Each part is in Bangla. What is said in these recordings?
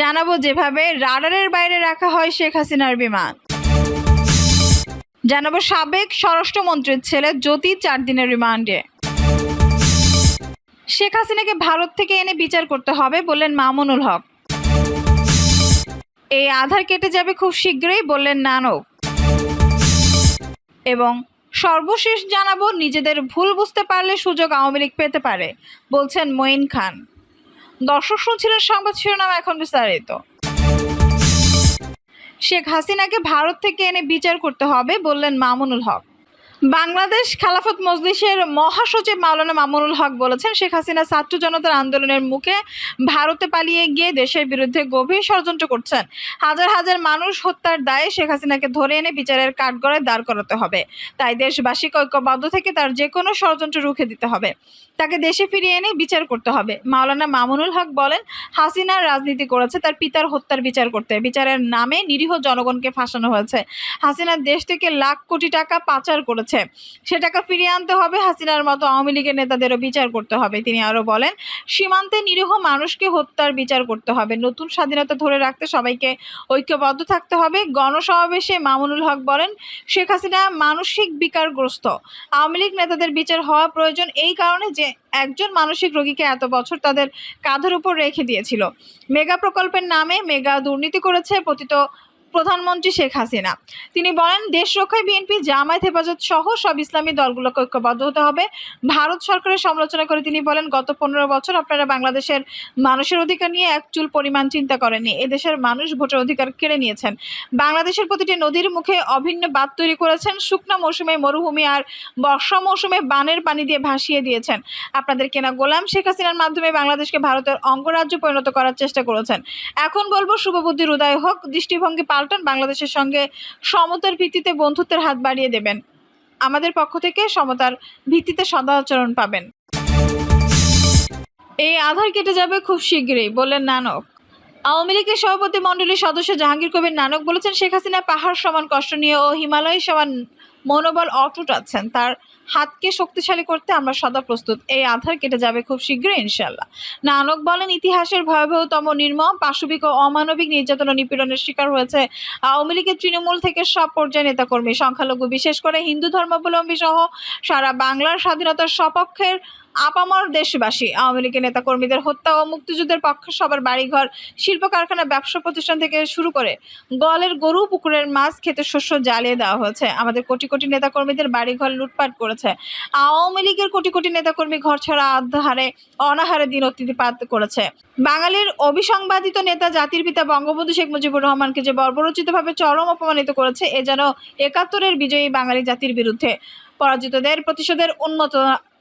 জানাব যেভাবে রাডারের বাইরে রাখা হয় শেখ হাসিনার বিমান। জানাব সাবেক স্বরাষ্ট্রমন্ত্রীর ছেলে জ্যোতি চার দিনের রিমান্ডে। শেখ হাসিনাকে ভারত থেকে এনে বিচার করতে হবে বললেন মামুনুল হক। এই আধার কেটে যাবে খুব শীঘ্রই বললেন নানক। এবং সর্বশেষ জানাব নিজেদের ভুল বুঝতে পারলে সুযোগ আওয়ামী লীগ পেতে পারে, বলছেন মঈন খান। দর্শক শুনছিলেন সংবাদ শিরোনাম এখন বিস্তারিত। শেখ হাসিনাকে ভারত থেকে এনে বিচার করতে হবে বললেন মামুনুল হক। বাংলাদেশ খেলাফত মজলিসের মহাসচিব মাওলানা মামুনুল হক বলেছেন, শেখ হাসিনা ছাত্র জনতার আন্দোলনের মুখে ভারতে পালিয়ে গিয়ে দেশের বিরুদ্ধে গভীর ষড়যন্ত্র করছেন। হাজার হাজার মানুষ হত্যার দায়ে শেখ হাসিনাকে ধরে এনে বিচারের কাঠগড়ায় দাঁড় করাতে হবে। তাই দেশবাসীকে ঐক্যবদ্ধ থেকে তার যে কোনো ষড়যন্ত্র রুখে দিতে হবে। তাকে দেশে ফিরিয়ে এনে বিচার করতে হবে। মাওলানা মামুনুল হক বলেন, হাসিনা রাজনীতি করেছে, তার পিতার হত্যার বিচার করতে। বিচারের নামে নিরীহ জনগণকে ফাঁসানো হয়েছে। হাসিনা দেশ থেকে লাখ কোটি টাকা পাচার করেছে। সে টাকা ফিরিয়ে আনতে হবে। হাসিনার মতো আওয়ামী লীগের নেতাদেরও বিচার করতে হবে। তিনি আরও বলেন, সীমান্তে নিরীহ মানুষকে হত্যার বিচার করতে হবে। নতুন স্বাধীনতা ধরে রাখতে সবাইকে ঐক্যবদ্ধ থাকতে হবে। গণসমাবেশে মামুনুল হক বলেন, শেখ হাসিনা মানসিক বিকারগ্রস্ত। আওয়ামী লীগ নেতাদের বিচার হওয়া প্রয়োজন এই কারণে যে একজন মানসিক রোগীকে এত বছর তাদের কাঁধের উপর রেখে দিয়েছিল। মেগা প্রকল্পের নামে মেগা দুর্নীতি করেছে, পতিত প্রধানমন্ত্রী শেখ হাসিনা। তিনি বলেন, দেশ রক্ষায় বিএনপি, জামায়াত, হেফাজত সহ সব ইসলামী দলগুলোকে ঐক্যবদ্ধ হতে হবে। ভারত সরকারের সমালোচনা করে তিনি বলেন, গত পনেরো বছর আপনারা বাংলাদেশের মানুষের অধিকার নিয়ে এক চুল পরিমাণ চিন্তা করেননি। এদেশের মানুষ ভোটের অধিকার কেড়ে নিয়েছেন। বাংলাদেশের প্রতিটি নদীর মুখে অভিন্ন বাদ তৈরি করেছেন। শুকনা মৌসুমে মরুভূমি আর বর্ষা মৌসুমে বানের পানি দিয়ে ভাসিয়ে দিয়েছেন। আপনাদের কেনা গোলাম শেখ হাসিনার মাধ্যমে বাংলাদেশকে ভারতের অঙ্গরাজ্য পরিণত করার চেষ্টা করেছেন। এখন বলব, শুভবুদ্ধির উদয় হোক, দৃষ্টিভঙ্গি পাল্টান বাংলাদেশের সঙ্গে সমতার ভিত্তিতে বন্ধুত্বের হাত বাড়িয়ে দেবেন। আমাদের পক্ষ থেকে সমতার ভিত্তিতে সদাচরণ পাবেন। এই আধার কেটে যাবে খুব শীঘ্রই, বললেন নানক। আওয়ামী লীগের সভাপতি মণ্ডলীর সদস্য জাহাঙ্গীর কবির নানক বলেছেন, শেখ হাসিনা পাহাড় সমান কষ্ট নিয়ে ও হিমালয় সমান মনোবল অটুট আছেন তার হাতকে শক্তিশালী করতে আমরা সদা প্রস্তুত। এই আধার কেটে যাবে খুব শীঘ্রই ইনশাল্লাহ নানক বলেন, ইতিহাসের ভয়াবহতম নির্মম, পাশবিক ও অমানবিক নির্যাতন ও নিপীড়নের শিকার হয়েছে আওয়ামী লীগের তৃণমূল থেকে সব পর্যায়ে নেতাকর্মী। সংখ্যালঘু, বিশেষ করে হিন্দু ধর্মাবলম্বী সহ সারা বাংলার স্বাধীনতার সপক্ষের আপামর দেশবাসী, আওয়ামী লীগের নেতাকর্মীদের হত্যা ও মুক্তিযুদ্ধের পক্ষে সবার বাড়িঘর শিল্প কারখানা ব্যবসা প্রতিষ্ঠান থেকে শুরু করে গলের গরু, পুকুরের মাছ খেতে শস্য জ্বালিয়ে দেওয়া হয়েছে। আমাদের কোটি কোটি নেতাকর্মীদের বাড়িঘর লুটপাট করেছে। আওয়ামী লীগের কোটি কোটি নেতাকর্মী ঘর ছাড়া আধারে অনাহারে দিন অতিথিপাত করেছে। বাঙালির অবিসংবাদিত নেতা, জাতির পিতা বঙ্গবন্ধু শেখ মুজিবুর রহমানকে যে বর্বরচিতভাবে চরম অপমানিত করেছে, এ যেন একাত্তরের বিজয়ী বাঙালি জাতির বিরুদ্ধে। পরাজিতদের প্রতিশোধের উন্মত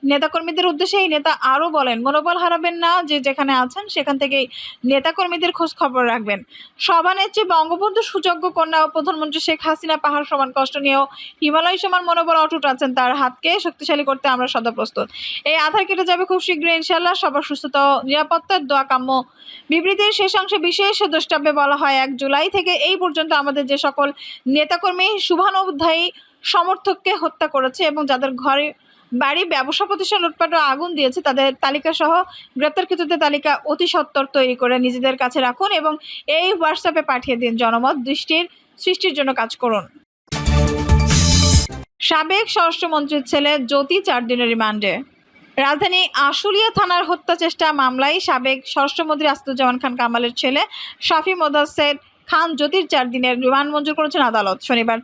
নেতাকর্মীদের উদ্দেশ্যে এই নেতা আরও বলেন, মনোবল হারাবেন না, যে যেখানে আছেন সেখান থেকেই নেতাকর্মীদের খোঁজ খবর রাখবেন। সভানেত্রী বঙ্গবন্ধু সুযোগ্য কন্যা ও প্রধানমন্ত্রী শেখ হাসিনা পাহাড় সমান কষ্ট নিয়েও হিমালয় সমান মনোবল অটুট আছেন। তার হাতকে শক্তিশালী করতে আমরা সদা প্রস্তুত। এই আধার কেটে যাবে খুব শীঘ্রই ইনশাল্লাহ সবার সুস্থতা ও নিরাপত্তার দোয়া কাম্য। বিবৃতির শেষ অংশে বিশেষ দ্রষ্টব্যে বলা হয়, এক জুলাই থেকে এই পর্যন্ত আমাদের যে সকল নেতাকর্মী, শুভানুধ্যায়ী সমর্থককে হত্যা করেছে এবং যাদের ঘরে বাড়ি ব্যবসা প্রতিষ্ঠান লুটপাট আগুন দিয়েছে, তাদের তালিকা সহ গ্রেপ্তারকৃতদের তালিকা অতি সত্বর তৈরি করে নিজেদের কাছে রাখুন এবং এই হোয়াটসঅ্যাপে পাঠিয়ে দিন জনমত, দৃষ্টির, সৃষ্টির জন্য কাজ করুন। সাবেক স্বরাষ্ট্রমন্ত্রীর ছেলে জ্যোতি চার দিনের রিমান্ডে। রাজধানী আশুলিয়া থানার হত্যা চেষ্টা মামলায় সাবেক স্বরাষ্ট্রমন্ত্রী আসাদুজ্জামান খান কামালের ছেলে শাফি মোদাসের খান জ্যোতির চার দিনের রিমান্ড মঞ্জুর করেছেন আদালত। শনিবার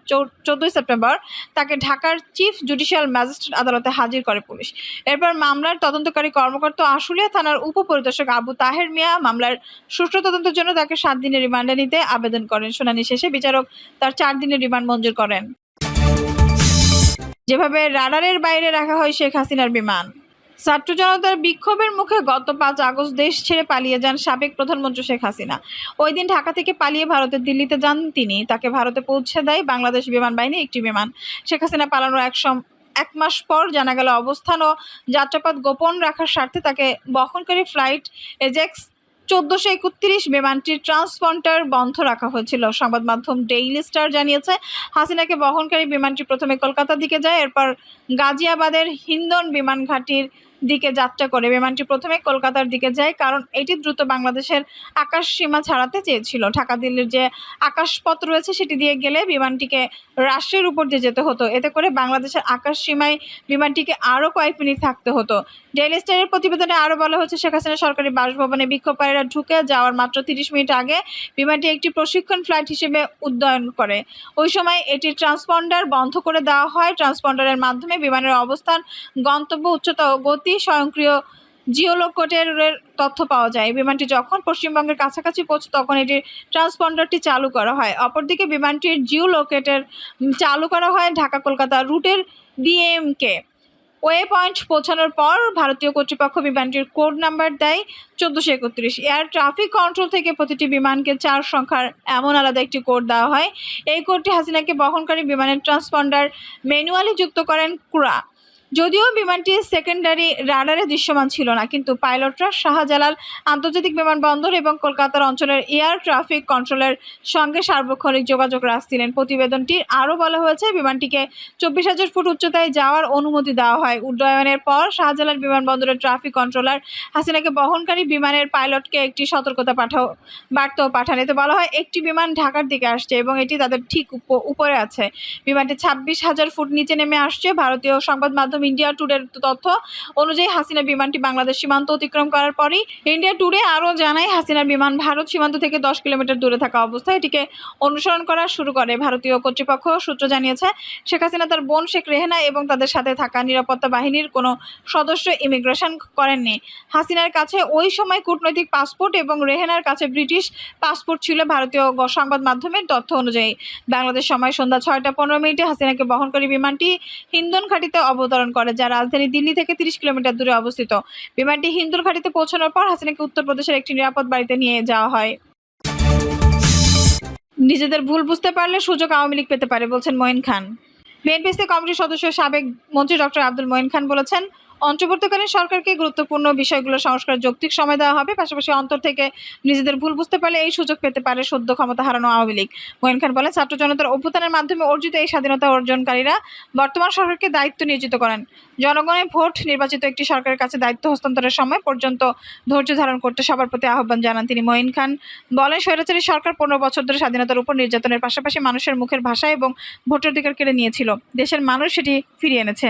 চোদ্দই সেপ্টেম্বর তাকে ঢাকার চিফ জুডিশিয়াল ম্যাজিস্ট্রেট আদালতে হাজির করে পুলিশ। এরপর মামলার তদন্তকারী কর্মকর্তা আশুলিয়া থানার উপপরিদর্শক আবু তাহের মিয়া মামলার সুষ্ঠু তদন্তের জন্য তাকে সাত দিনের রিমান্ডে নিতে আবেদন করেন। শুনানি শেষে বিচারক তার চার দিনের রিমান্ড মঞ্জুর করেন। যেভাবে রাডারের বাইরে রাখা হয় শেখ হাসিনার বিমান। ছাত্র জনতার বিক্ষোভের মুখে গত পাঁচ আগস্ট দেশ ছেড়ে পালিয়ে যান সাবেক প্রধানমন্ত্রী শেখ হাসিনা। ওই দিন ঢাকা থেকে পালিয়ে ভারতের দিল্লিতে যান তিনি। তাকে ভারতে পৌঁছে দেয় বাংলাদেশ বিমান বাহিনী একটি বিমান। শেখ হাসিনা পালানোর এক এক মাস পর জানা গেল অবস্থান ও যাত্রাপথ গোপন রাখার স্বার্থে তাকে বহনকারী ফ্লাইট এজেক্স চোদ্দোশো একত্রিশ বিমানটির ট্রান্সপন্টার বন্ধ রাখা হয়েছিল। সংবাদ মাধ্যম ডেইলি স্টার জানিয়েছে, হাসিনাকে বহনকারী বিমানটি প্রথমে কলকাতার দিকে যায়, এরপর গাজিয়াবাদের হিন্দন বিমান ঘাঁটির দিকে যাত্রা করে। বিমানটি প্রথমে কলকাতার দিকে যায়, কারণ এটি দ্রুত বাংলাদেশের আকাশ সীমা ছাড়াতে চেয়েছিল। ঢাকা, দিল্লির যে আকাশপথ রয়েছে, সেটি দিয়ে গেলে বিমানটিকে রাষ্ট্রের উপর দিয়ে যেতে হতো। এতে করে বাংলাদেশের আকাশ সীমায় বিমানটিকে আরও কয়েক মিনিট থাকতে হতো। ডেইলি স্টারের প্রতিবেদনে আরও বলা হচ্ছে শেখ হাসিনা সরকারি বাসভবনে বিক্ষোভকারীরা ঢুকে যাওয়ার মাত্র তিরিশ মিনিট আগে বিমানটি একটি প্রশিক্ষণ ফ্লাইট হিসেবে উড্ডয়ন করে। ওই সময় এটি ট্রান্সপন্ডার বন্ধ করে দেওয়া হয়। ট্রান্সপন্ডারের মাধ্যমে বিমানের অবস্থান, গন্তব্য, উচ্চতা ও গতি স্বয়ংক্রিয় জিওলোকেটের তথ্য পাওয়া যায়। বিমানটি যখন পশ্চিমবঙ্গের কাছাকাছি পৌঁছে তখন এটির ট্রান্সপন্ডারটি চালু করা হয়। অপরদিকে বিমানটির জিওলোকেটের চালু করা হয় ঢাকা কলকাতা রুটের ডিএমকে। ওয়ে পয়েন্ট পৌঁছানোর পর ভারতীয় কর্তৃপক্ষ বিমানটির কোড নাম্বার দেয় চোদ্দোশো একত্রিশ। এয়ার ট্রাফিক কন্ট্রোল থেকে প্রতিটি বিমানকে চার সংখ্যার এমন আলাদা একটি কোড দেওয়া হয়। এই কোডটি হাসিনাকে বহনকারী বিমানের ট্রান্সপন্ডার ম্যানুয়ালি যুক্ত করেন কুরা যদিও বিমানটি সেকেন্ডারি রাডারে দৃশ্যমান ছিল না, কিন্তু পাইলটরা শাহজালাল আন্তর্জাতিক বিমানবন্দর এবং কলকাতার অঞ্চলের এয়ার ট্রাফিক কন্ট্রোলের সঙ্গে সার্বক্ষণিক যোগাযোগ রাখছিলেন। প্রতিবেদনটির আরও বলা হয়েছে, বিমানটিকে চব্বিশ হাজার ফুট উচ্চতায় যাওয়ার অনুমতি দেওয়া হয়। উড্ডয়নের পর শাহজালাল বিমানবন্দরের ট্রাফিক কন্ট্রোলার হাসিনাকে বহনকারী বিমানের পাইলটকে একটি সতর্কতা পাঠাও, বার্তাও পাঠান। এতে বলা হয়, একটি বিমান ঢাকার দিকে আসছে এবং এটি তাদের ঠিক উপ- উপরে আছে। বিমানটি ছাব্বিশ হাজার ফুট নিচে নেমে আসছে। ভারতীয় সংবাদ মাধ্যম ইন্ডিয়া টুডের তথ্য অনুযায়ী হাসিনা বিমানটি বাংলাদেশ সীমান্ত অতিক্রম করার পরই ইন্ডিয়া টুডে আরও জানায় হাসিনার বিমান ভারত সীমান্ত থেকে দশ কিলোমিটার দূরে থাকা অবস্থায় এটিকে অনুসরণ করা শুরু করে। ভারতীয় কর্তৃপক্ষ সূত্র জানিয়েছে, শেখ হাসিনা তার বোন শেখ রেহেনা এবং তাদের সাথে থাকা নিরাপত্তা বাহিনীর কোনো সদস্য ইমিগ্রেশন করেননি। হাসিনার কাছে ওই সময় কূটনৈতিক পাসপোর্ট এবং রেহেনার কাছে ব্রিটিশ পাসপোর্ট ছিল ভারতীয় সংবাদ মাধ্যমের তথ্য অনুযায়ী। বাংলাদেশ সময় সন্ধ্যা ছয়টা পনেরো মিনিটে হাসিনাকে বহনকারী বিমানটি হিন্দন ঘাটিতে অবতরণ করে, যা রাজধানী দিল্লি থেকে তিরিশ কিলোমিটার দূরে অবস্থিত। বিমানটি হিন্দুর ঘাটিতে পৌঁছানোর পর হাসিনাকে উত্তরপ্রদেশের একটি নিরাপদ বাড়িতে নিয়ে যাওয়া হয়। নিজেদের ভুল বুঝতে পারলে সুযোগ আওয়ামী লীগ পেতে পারে, বলছেন মঈন খান। বিএনপিসি কমিটির সদস্য সাবেক মন্ত্রী ডক্টর আব্দুল মঈন খান বলেছেন অন্তর্বর্তীকালীন সরকারকে গুরুত্বপূর্ণ বিষয়গুলো সংস্কার যৌক্তিক সময় দেওয়া হবে। পাশাপাশি অন্তর থেকে নিজেদের ভুল বুঝতে পারলে এই সুযোগ পেতে পারে সদ্য ক্ষমতা হারানো আওয়ামী লীগ। মঈন খান বলেন, ছাত্র জনতার অভ্যুত্থানের মাধ্যমে অর্জিত এই স্বাধীনতা অর্জনকারীরা বর্তমান সরকারকে দায়িত্ব নিয়োজিত করেন। জনগণের ভোট নির্বাচিত একটি সরকারের কাছে দায়িত্ব হস্তান্তরের সময় পর্যন্ত ধৈর্য ধারণ করতে সবার প্রতি আহ্বান জানান তিনি মঈন খান। বলেন, স্বৈরাচারী সরকার পনেরো বছর ধরে স্বাধীনতার উপর নির্যাতনের পাশাপাশি মানুষের মুখের ভাষা এবং ভোটাধিকার কেড়ে নিয়েছিল। দেশের মানুষ সেটি ফিরিয়ে এনেছে।